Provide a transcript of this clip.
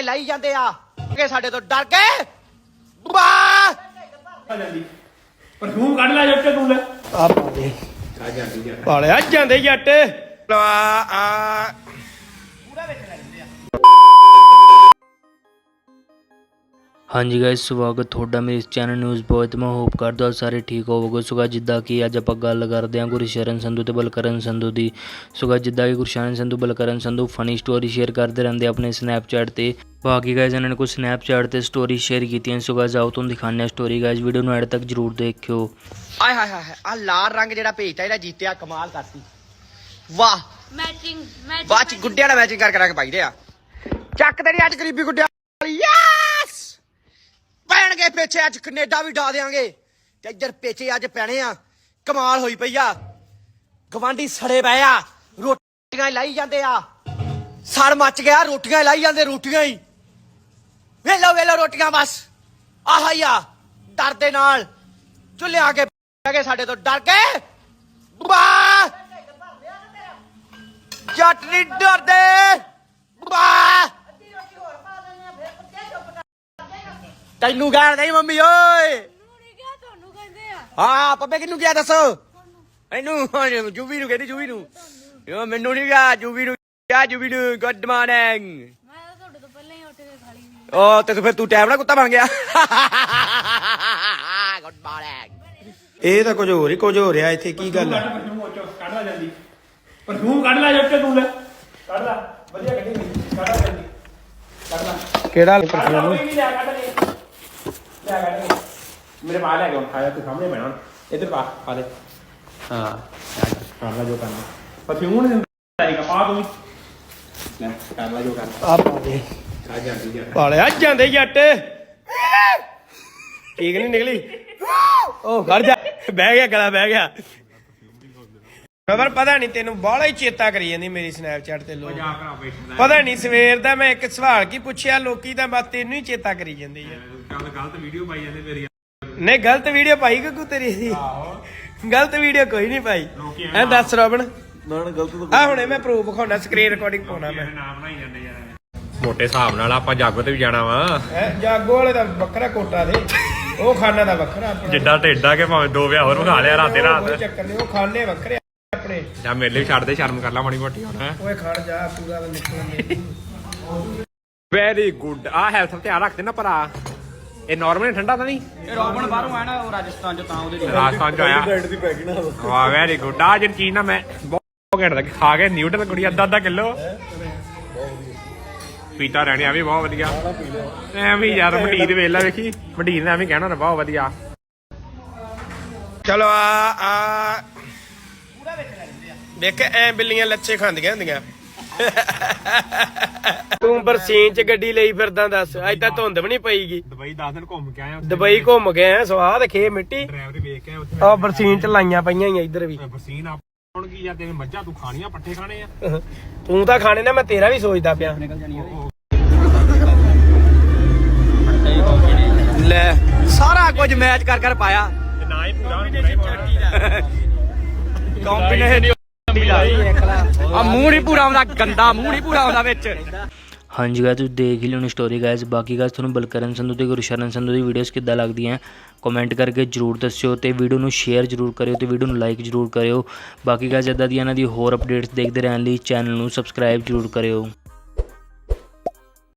ਹੀ ਲਾਈ ਜਾਂਦੇ ਆ? ਕਿ ਸਾਡੇ ਤੋਂ ਡਰ ਗਏ? ਜਾਂਦੀ ਪਰਫਿਊਮ ਕੱਢ ਲੈ ਜੱਟ ਤੂੰ ਲੈ। ਆ ਪਾ ਦੇ। ਆ ਜਾਂਦੀ ਯਾਰ ਪਾਲਿਆ ਜਾਂਦੇ ਜੱਟ। ਆ ਆ ਹਾਂਜੀ ਗਾਇਸ ਸਵਾਗਤ ਤੁਹਾਡਾ ਮੇਰੇ ਇਸ ਚੈਨਲ ਨਿਊਜ਼ ਬੋਏ ਤੇ ਮੈਂ ਹੋਪ ਕਰਦਾ ਹਾਂ ਸਾਰੇ ਠੀਕ ਹੋਵੋਗੇ। ਸੋ guys, ਜਿੱਦਾਂ ਕਿ ਅੱਜ ਆਪਾਂ ਗੱਲ ਕਰਦੇ ਹਾਂ ਗੁਰਸ਼ਰਨ ਸੰਧੂ ਤੇ ਬਲਕਰਨ ਸੰਧੂ ਦੀ। ਸੋ guys, ਜਿੱਦਾਂ ਕਿ Gursharan Sandhu Balkaran Sandhu funny story share ਕਰਦੇ ਰਹਿੰਦੇ ਆਪਣੇ ਸਨੈਪਚੈਟ ਤੇ। ਬਾਕੀ ਗਾਇਸ ਇਹਨਾਂ ਨੇ ਕੁਝ ਸਨੈਪਚੈਟ ਤੇ ਸਟੋਰੀ ਸ਼ੇਅਰ ਕੀਤੀਆਂ ਸੋ guys, ਆਓ ਤੁਹਾਨੂੰ ਦਿਖਾਉਂਦੇ ਹਾਂ ਸਟੋਰੀ ਗਾਇਸ ਵੀਡੀਓ ਨੂੰ ਐਡ ਤੱਕ ਜਰੂਰ ਦੇਖਿਓ। ਆਏ ਹਾਏ ਹਾਏ ਆ ਲਾਲ ਰੰਗ ਜਿਹੜਾ ਭੇਜਤਾ ਇਹਦਾ ਜੀਤਿਆ ਕਮਾਲ ਕਰਤੀ। ਵਾਹ। ਮੈਚਿੰਗ ਮੈਚਿੰਗ ਬਾਅਦ ਚ ਗੁੱਡਿਆਂ ਨਾਲ ਮੈਚਿੰਗ ਕਰ ਕਰਾ ਕੇ ਪਾਈ ਦੇ ਆ। ਚੱਕ ਤੇਰੀ ਅੱਜ ਗਰੀਬੀ ਗੁੱਡਿਆਂ ਵਾਲੀ ਯੈਸ ਪੈਣਗੇ ਪੇਚੇ ਅੱਜ ਕੈਨੇਡਾ ਵੀ ਡਾ ਦੇਾਂਗੇ ਤੇ ਇੱਧਰ ਪੇਚੇ ਅੱਜ ਪੈਣੇ ਆ ਕਮਾਲ ਹੋਈ ਪਈ ਆ। ਗਵਾਂਢੀ ਸੜੇ ਪਏ ਆ ਰੋਟੀਆਂ ਲਾਈ ਜਾਂਦੇ ਆ। ਸੜ ਮੱਚ ਗਿਆ ਰੋਟੀਆਂ ਲਾਈ ਜਾਂਦੇ ਰੋਟੀਆਂ ਹੀ। ਵੇਲੋ ਵੇਲੋ ਰੋਟੀਆਂ ਬਸ। ਆਹ ਹੀ ਆ ਡਰ ਦੇ ਨਾਲ। ਚੁੱਲ੍ਹੇ ਆ ਕੇ ਬਹਿ ਗਏ ਸਾਡੇ ਤੋਂ, ਡਰ ਗਏ ਵਾਹ ਜੱਟ ਨਹੀਂ ਡਰਦੇ। ਵਾਹ ਤੈਨੂੰ ਗਾਲ ਨਹੀਂ ਮੰਮੀ, ਓਏ। ਹਾਂ, ਪੱਪੇ ਕਿਹਨੂੰ ਗਿਆ ਦੱਸੋ? ਇਹਨੂੰ ਜੂਵੀ ਨੂੰ ਕਹਿੰਦੀ ਜੂਵੀ ਨੂੰ। ਮੈਨੂੰ ਨਹੀਂ ਗਿਆ ਜੂਵੀ ਨੂੰ ਗਿਆ ਜੂਵੀ ਨੂੰ, ਗੁੱਡ ਮਾਰਨਿੰਗ। ਪਹਿਲਾਂ ਹੀ ਉੱਠ ਕੇ ਖਾ ਲਈ ਸੀ। ਓ ਤੇ ਫਿਰ ਤੂੰ ਟਾਈਮ ਨਾਲ ਕੁੱਤਾ ਬਣ ਗਿਆ। ਗੁੱਡ ਮਾਰਨਿੰਗ ਇਹ ਤਾਂ ਕੁਝ ਹੋਰ ਹੀ ਕੁਝ ਹੋ ਰਿਹਾ ਇੱਥੇ ਕੀ ਗੱਲ ਹੈ ਪਰਫਿਊਮ ਉਹ ਚੋਂ ਕੱਢ ਲੈ ਜਾਂਦੀ ਪਰਫਿਊਮ ਕੱਢ ਲੈ ਜੱਟ ਤੂੰ ਲੈ। ਕੱਢ ਲੈ ਵਧੀਆ ਕੱਢੀ ਗਈ ਕੱਢ ਲੈ ਜਾਂਦੀ ਕੱਢ ਲੈ। ਕਿਹੜਾ ਕੱਢ ਲੈ ਪਰਫਿਊਮ? ਕੋਈ ਵੀ ਲੈ ਕੱਢ ਲੈ ਲੈ ਕੱਢ ਲੈ ਮੇਰੇ ਬਾਹਰ ਲੈ ਕੇ ਹੁਣ ਖਾਇਆ ਤੂੰ ਸਾਹਮਣੇ ਬੈਣਾ ਇੱਧਰ ਪਾ ਪਾ ਦੇ। ਹਾਂ। ਕਰ ਲੈ ਜੋ ਕਰਨਾ। ਪਰਫਿਊਮ ਨਹੀਂ ਲਾਏਗਾ ਪਾ ਤੂੰ ਵੀ। ਲੈ ਕਰ ਲੈ ਜੋ ਕਰਨਾ ਆ ਪਾ ਦੇ। ਆ ਜਾਂਦੀ ਯਾਰ ਪਾਲਿਆ ਜਾਂਦੇ ਜੱਟ। ਠੀਕ ਨਹੀਂ ਨਿਕਲੀ? ਉਹ ਖੜ ਜਾ। ਬਹਿ ਗਿਆ ਗਲਾ ਬਹਿ ਗਿਆ। ਖਬਰ ਪਤਾ ਨਹੀਂ ਤੈਨੂੰ ਬਾਹਲਾ ਹੀ ਚੇਤਾ ਕਰੀ ਜਾਂਦੀ ਮੇਰੀ ਸਨੈਪਚੈਟ ਤੇ ਲੋਕ। ਜਾ ਕਰਾ ਆਪਰੇਸ਼ਨ ਪਤਾ ਨਹੀਂ ਸਵੇਰ ਦਾ ਮੈਂ ਇੱਕ ਸਵਾਲ ਕੀ ਪੁੱਛਿਆ ਲੋਕੀ ਤਾਂ ਬਸ ਤੈਨੂੰ ਹੀ ਚੇਤਾ ਕਰੀ ਜਾਂਦੇ ਆ। ਕੱਲ ਗਲਤ ਵੀਡੀਓ ਪਾਈ ਜਾਂਦੇ ਮੇਰੀ ਨਹੀਂ ਗਲਤ ਵੀਡੀਓ ਪਾਈ ਕਿ ਤੇਰੀ ਦੀ ਗਲਤ ਵੀਡੀਓ ਕੋਈ ਨਹੀਂ ਪਾਈ। ਐ ਦੱਸ ਰੋਬਨ ਨਾ ਗਲਤ ਆ ਹੁਣੇ ਮੈਂ ਪ੍ਰੂਫ ਵਿਖਾਉਣਾ ਸਕਰੀਨ ਰਿਕਾਰਡਿੰਗ ਪਾਉਣਾ ਮੈਂ। ਨਾਮ ਬਣਾਈ ਜਾਂਦੇ ਯਾਰ? ਮੋਟੇ ਹਿਸਾਬ ਨਾਲ ਆਪਾਂ ਜਾਗੋ ਤੇ ਵੀ ਜਾਣਾ ਵਾ। ਹੈਂ, ਜਾਗੋ ਵਾਲੇ ਦਾ ਵੱਖਰਾ ਕੋਟਾ ਦੇ। ਉਹ ਖਾਨਾ ਦਾ ਵੱਖਰਾ ਆਪਣਾ। ਜਿੱਡਾ ਢੇਡਾ ਕੇ ਭਾਵੇਂ ਦੋ ਵਿਆਹ ਹੋਰ ਵਿਖਾ ਲਿਆ ਰਾਤੇ ਕੋਈ ਰਾਤ। ਚੱਕਰ ਨਹੀਂ ਉਹ ਖਾਣੇ ਵੱਖਰੇ ਆਪਣੇ। ਜਾਂ ਮੇਰੇ ਲਈ ਛੱਡ ਦੇ ਸ਼ਰਮ ਕਰ ਲੈ ਮਾੜੀ ਮੋਟੀ ਹੁਣ ਓਏ ਖੜ ਜਾ ਪੂਰਾ ਤਾਂ ਨਿਕਲਣੇ ਵੈਰੀ ਗੁੱਡ ਆ ਹੈਲਥ ਤੇ ਧਿਆਨ ਰੱਖਦੇ ਨਾ ਭਰਾ। ਇਹ ਨਾਰਮਲ ਠੰਡਾ ਤਾਂ ਨਹੀਂ? ਇਹ ਰੋਬਨ ਬਾਹਰੋਂ ਆਇਆ ਨਾ ਉਹ ਰਾਜਸਥਾਨ ਚ ਤਾਂ ਉਹਦੇ ਲਈ। ਰਾਜਸਥਾਨ ਚ ਆਇਆ। ਦੀ ਪੈਕਿੰਗ ਵਾਹ ਵੈਰੀ ਗੁੱਡ ਆ ਜਿਹੜੀ ਚੀਜ਼ ਨਾ ਮੈਂ ਬਹੁਤ ਘੈਂਟ ਲੱਗੀ ਖਾ ਕੇ ਨਿਊਟਲ ਕੁੜੀ ਅੱਧਾ ਅੱਧਾ ਕਿਲੋ। ਪੀਤਾ ਰਹਿਣੀ ਆ ਵੀ ਬਹੁਤ ਵਧੀਆ। ਐਵੇਂ ਯਾਰ ਮਟੀਰ ਵੇਲਾ ਵੇਖੀ ਮਟੀਰ ਨੇ ਐਵੇਂ ਕਹਿਣਾ ਨਾ ਬਹੁਤ ਵਧੀਆ। ਚਲੋ ਆ ਆ। ਦੇਖ ਐ ਬਿੱਲੀਆਂ ਲੱਛੇ ਖਾਂਦੀਆਂ ਹੁੰਦੀਆਂ। ਤੂੰ ਬਰਸੀਨ ਚ ਗੱਡੀ ਲਈ ਫਿਰਦਾ ਦੱਸ ਅੱਜ ਤਾਂ ਧੁੰਦ ਵੀ ਨਹੀਂ ਪਈਗੀ। ਦੁਬਈ 10 ਦਿਨ ਘੁੰਮ ਕੇ ਆਇਆ ਦੁਬਈ ਘੁੰਮ ਗਏ ਆ ਸਵਾਦ ਖੇ ਮਿੱਟੀ। ਡਰਾਈਵਰ ਵੇਖ ਕੇ ਆਇਆ ਉੱਥੇ। ਆ ਬਰਸੀਨ ਚ ਲਾਈਆਂ ਪਈਆਂ ਹੀ ਇੱਧਰ ਵੀ। ਬਰਸੀਨ ਕੀ ਯਾਰ ਤੇਰੇ ਮੱਝਾਂ ਤੂੰ ਖਾਣੀਆਂ ਪੱਠੇ ਖਾਣੇ ਆ? ਤੂੰ ਤਾਂ ਖਾਣੇ ਨਾ ਮੈਂ ਤੇਰਾ ਵੀ ਸੋਚਦਾ ਪਿਆ। ਲੈ ਸਾਰਾ ਕੁਝ ਮੈਚ ਕਰ ਕਰ ਪਾਇਆ। ਨਾ ਹੀ ਪੂਰਾ ਆ ਮੂੰਹ ਨਹੀਂ ਪੂਰਾ ਆਉਂਦਾ ਗੰਦਾ ਮੂੰਹ ਨਹੀਂ ਪੂਰਾ ਆਉਂਦਾ ਵਿੱਚ। ਹਾਂਜੀ ਗਾਇਸ ਤੁਸੀਂ ਦੇਖ ਹੀ ਲਿਓਣੀ ਸਟੋਰੀ ਗਾਇਜ਼ ਬਾਕੀ ਗਾਇਸ ਤੁਹਾਨੂੰ ਬਲਕਰਨ ਸੰਧੂ ਤੇ ਗੁਰਸ਼ਰਨ ਸੰਧੂ ਦੀ ਵੀਡੀਓਜ਼ ਕਿੱਦਾਂ ਲੱਗਦੀਆਂ ਕਮੈਂਟ ਕਰਕੇ ਜਰੂਰ ਦੱਸਿਓ ਤੇ ਵੀਡੀਓ ਨੂੰ ਸ਼ੇਅਰ ਜਰੂਰ ਕਰਿਓ ਤੇ ਵੀਡੀਓ ਨੂੰ ਲਾਈਕ ਜਰੂਰ ਕਰਿਓ। ਬਾਕੀ ਗਾਇਸ ਇਦਾਂ ਦੀਆਂ ਇਹਨਾਂ ਦੀ ਹੋਰ ਅਪਡੇਟਸ ਦੇਖਦੇ ਰਹਿਣ ਲਈ ਚੈਨਲ ਨੂੰ ਸਬਸਕ੍ਰਾਈਬ ਜਰੂਰ ਕਰਿਓ।